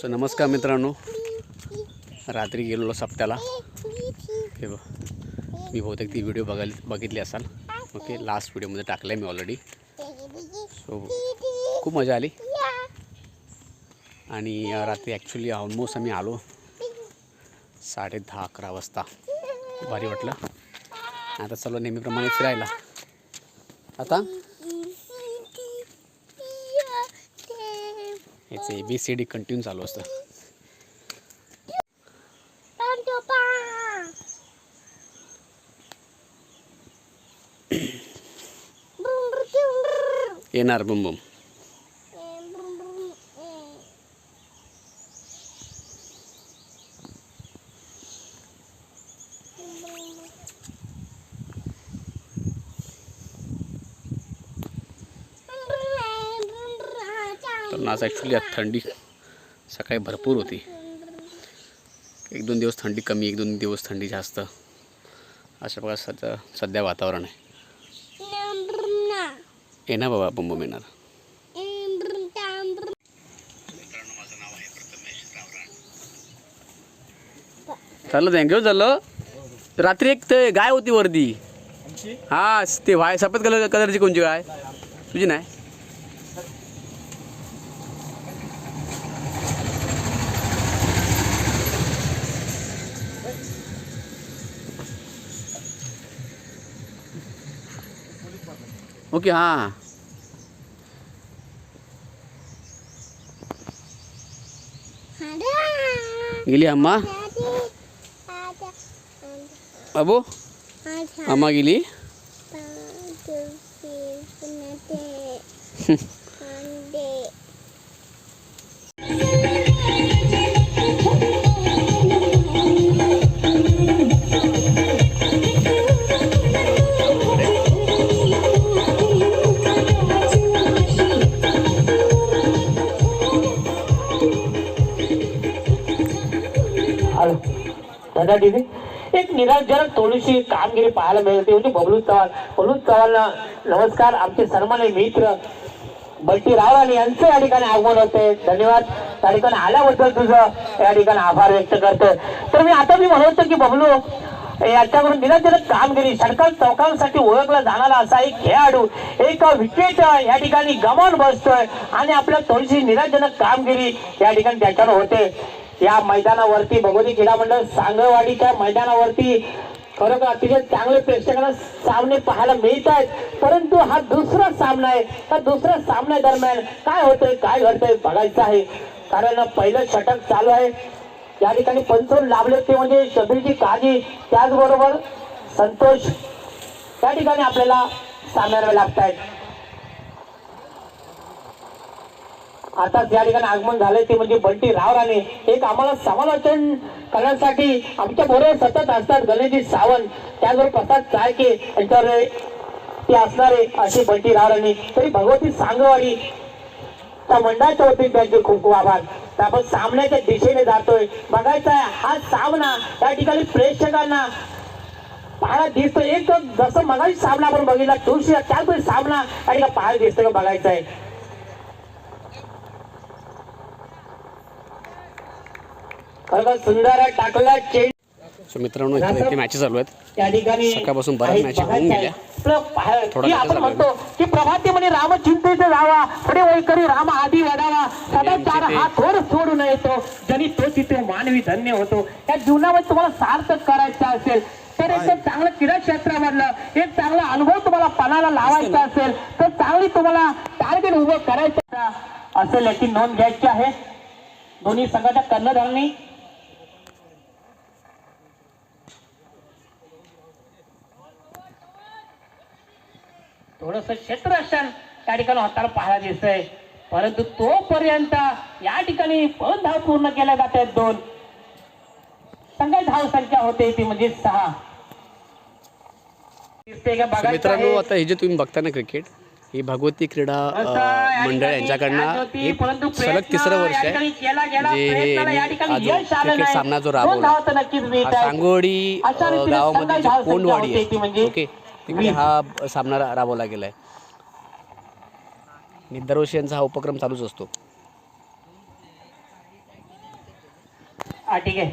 So नमस्कार मित्रांनो. रात्री गेलेलो सप्त्याला हे बघ. मी बहुतेक ती व्हिडिओ बघायला बघितली असाल. ओके लास्ट व्हिडिओमध्ये टाकलं आहे मी ऑलरेडी सो खूप मजा आली. आणि रात्री ॲक्च्युली ऑलमोस्ट आम्ही आलो. साडे दहा अकरा वाजता. भारी वाटलं. आता चालू नेहमीप्रमाणे फिरायला. आता A B C D continue चालू असतं. येणार बुम बुम तर आज ॲक्च्युली थंडी सकाळी भरपूर होती. एक दोन दिवस थंडी कमी एक दोन दिवस थंडी जास्त. अशा प्रकार सध्या सध्या वातावरण आहे. येणार बाबा बुंबुम येणार. चाललं थँक्यू चाललं. रात्री एक ते गाय होती वरती. हा ते व्हाय सफेद कलर कलरची कोणची गाय? तुझी नाही? ओके हां गेली अम्मा अबो अम्मा गेली दादा दीदी एक निराशजनक थोडीशी कामगिरी पाहायला मिळते म्हणजे बबलू चव्हाण. बबलू चव्हाणला नमस्कार आमचे सन्मान्य मित्र बंटी रावळ यांचं या ठिकाणी आगमन होते धन्यवाद. त्या ठिकाणी आल्याबद्दल तुझं या ठिकाणी आभार व्यक्त करतोय. तर मी आता मी म्हणत की बबलू याच्याकडून निराशजनक कामगिरी षटकार चौकांसाठी ओळखला जाणारा असा एक खेळाडू एक विकेट या ठिकाणी गमावून बसतोय आणि आपल्या थोडीशी निराशजनक कामगिरी या ठिकाणी त्याच्यावर होते. या मैदानावरती भगवती क्रीडा मंडळ सांगळवाडीच्या मैदानावरती खरोखर अतिशय चांगले प्रेक्षकांना सामने पाहायला मिळत आहेत. परंतु हा दुसरा सामना आहे. त्या दुसऱ्या सामन्या दरम्यान काय होतंय काय घडतंय बघायचं आहे. कारण पहिलं षटक चालू आहे. या ठिकाणी पंचोल लाभले ते म्हणजे शबीरची काळजी. त्याचबरोबर संतोष. त्या ठिकाणी आपल्याला सामन्याला लागत आहेत आता त्या ठिकाणी आगमन झालंय ते म्हणजे बंटी रावराणे एक आम्हाला समालोचन करण्यासाठी आमच्या बरोबर सतत असतात गणेशजी सावंत. त्याचबरोबर प्रसाद चाळके यांच्यावर ते असणारे असे बंटी रावराणे तरी भगवती सांगवाडी त्या मंडळाच्या वतीने त्यांचे खूप खूप आभार. तर आपण सामन्याच्या दिशेने जातोय. बघायचा आहे हा सामना त्या ठिकाणी प्रेक्षकांना पाहायला दिसतो एक जसं मगाशी सामना आपण बघितला तुळशी त्याच सामना त्या ठिकाणी पाहायला दिसतोय का बघायचा आहे खरं सुंदर टाकला चेंड सो मित्रांनो इथे मॅचेस चालू आहेत. त्या ठिकाणी सकाळपासून बऱ्याच matches होऊन. गेल्या. आपण म्हणतो की प्रभाते म्हणे राम चिंतेचे जावा पुढे वैकरी राम आधी वडावा सदा चार हा थोड सोडून येतो. जरी तो तिथे मानवी धन्य होतो. या जीवनामध्ये तुम्हाला सार्थक करायचं असेल तर एक चांगलं क्रीडा क्षेत्रामधलं एक चांगला अनुभव तुम्हाला पणाला लावायचा असेल तर चांगली तुम्हाला टार्गेट उभं करायचं असेल याची नोंद घ्यायची आहे. दोन्ही संघाच्या कर्णधारांनी थोडस क्षेत्ररक्षण त्या ठिकाणी हाताला पाहायला दिसतंय. परंतु तोपर्यंत या ठिकाणी पण धाव पूर्ण केल्या जात आहेत दोन. संघ धाव संख्या होते ती म्हणजे सहा. दिसते का मित्रांनो. आता हे जे तुम्ही बघता ना क्रिकेट ही भगवती क्रीडा मंडळ यांच्याकडनं सलग तिसरं वर्ष आहे. जे हे क्रिकेट. सामना जो राबवला. सांगोडी गावामध्ये कोंडवाडी आहे. म्हणजे ओके. तिकडे हा सामना रा- राबवला गेलाय. आणि दरवर्षी यांचा हा उपक्रम चालूच असतो. ठीक आहे.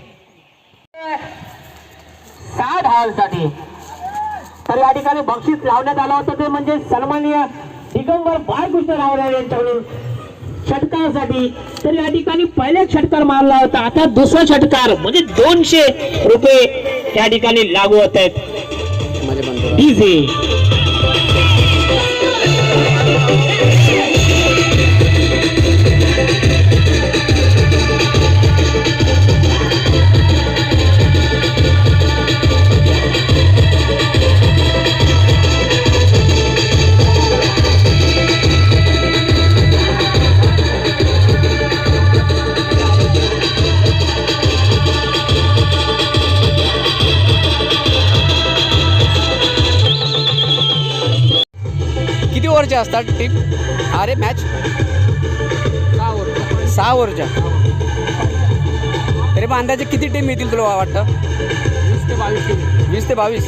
सहा धावांसाठी तर या ठिकाणी बक्षीस लावण्यात आलं होतं ते म्हणजे सन्माननीय दिगंबर बाळकृष्ण रावराव यांच्याकडून षटकारासाठी. तर या ठिकाणी पहिले षटकार मारला होता. आता दुसरा षटकार म्हणजे दोनशे रुपये या ठिकाणी लागू होत आहेत. ডিজে ओव्हरच्या असतात टीम. अरे मॅच सहा ओव्हरच्या. तरी पण अंदाजे किती टीम येतील तुला वाटतं? वीस ते बावीस वीस ते बावीस.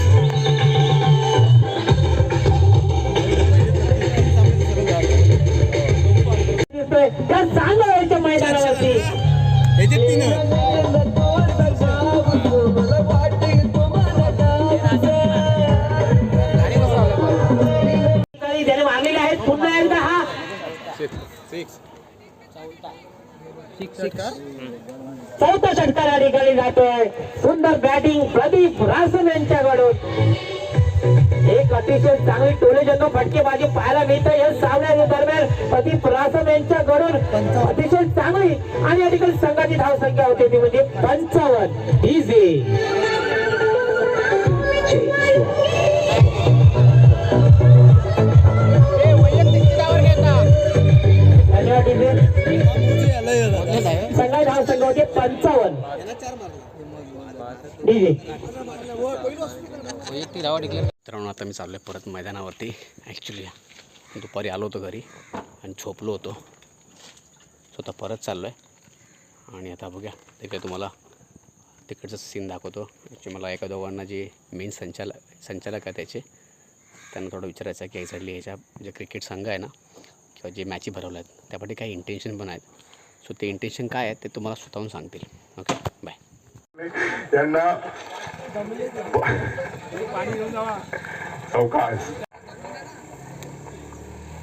चांगल्या मैदानावरती. चौथा षटकार या ठिकाणी जातोय. सुंदर बॅटिंग प्रदीप रासम यांच्याकडून. एक अतिशय चांगली टोले जन्म फटकेबाजी पाहायला मिळते. या सामन्या दरम्यान प्रदीप रासम यांच्याकडून अतिशय चांगली आणि या ठिकाणी संघाची धाव संख्या होती. ती म्हणजे पंचावन्न. इझी संघाची धाव पंचावन्न मित्रांनो आता मी चाललो आहे परत मैदानावरती. ॲक्च्युली दुपारी आलो होतो घरी आणि झोपलो होतो. स्वतः परत चाललो आहे आणि आता बघूया. तिकडे तुम्हाला तिकडचं सीन दाखवतो. ॲक्च्युली मला एका दोघांना जे मेन संचालक संचालक आहे त्याचे त्यांना थोडं विचारायचं आहे की एक्झॅक्टली ह्याच्या जे क्रिकेट संघ आहे ना किंवा जे मॅची भरवल्या आहेत त्यापाठी काही इंटेन्शन पण आहेत. सो ते इंटेन्शन काय आहे ते तुम्हाला स्वतःहून सांगतील. ओके बाय यांना अवकाश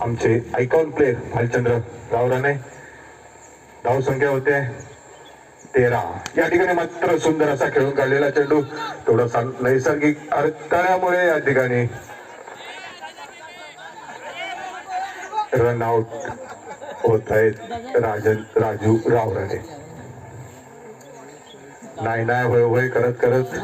आमचे आयकॉन प्लेअर भालचंद्र रावराने धाव संख्या होते तेरा. या ठिकाणी मात्र सुंदर असा खेळून काढलेला चेंडू. थोडासा नैसर्गिक अडथळ्यामुळे या ठिकाणी. रन आउट होत आहेत राजन राजू रावराने नाही नाही होय होय करत करत.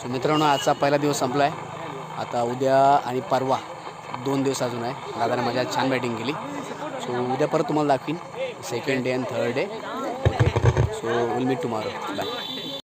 सो मित्रांनो आजचा पहिला दिवस संपला आहे आता उद्या आणि परवा दोन दिवस अजून आहे. दादाने माझ्या छान बॅटिंग केली. सो उद्या परत तुम्हाला दाखवीन. Second day and third day okay so will meet tomorrow bye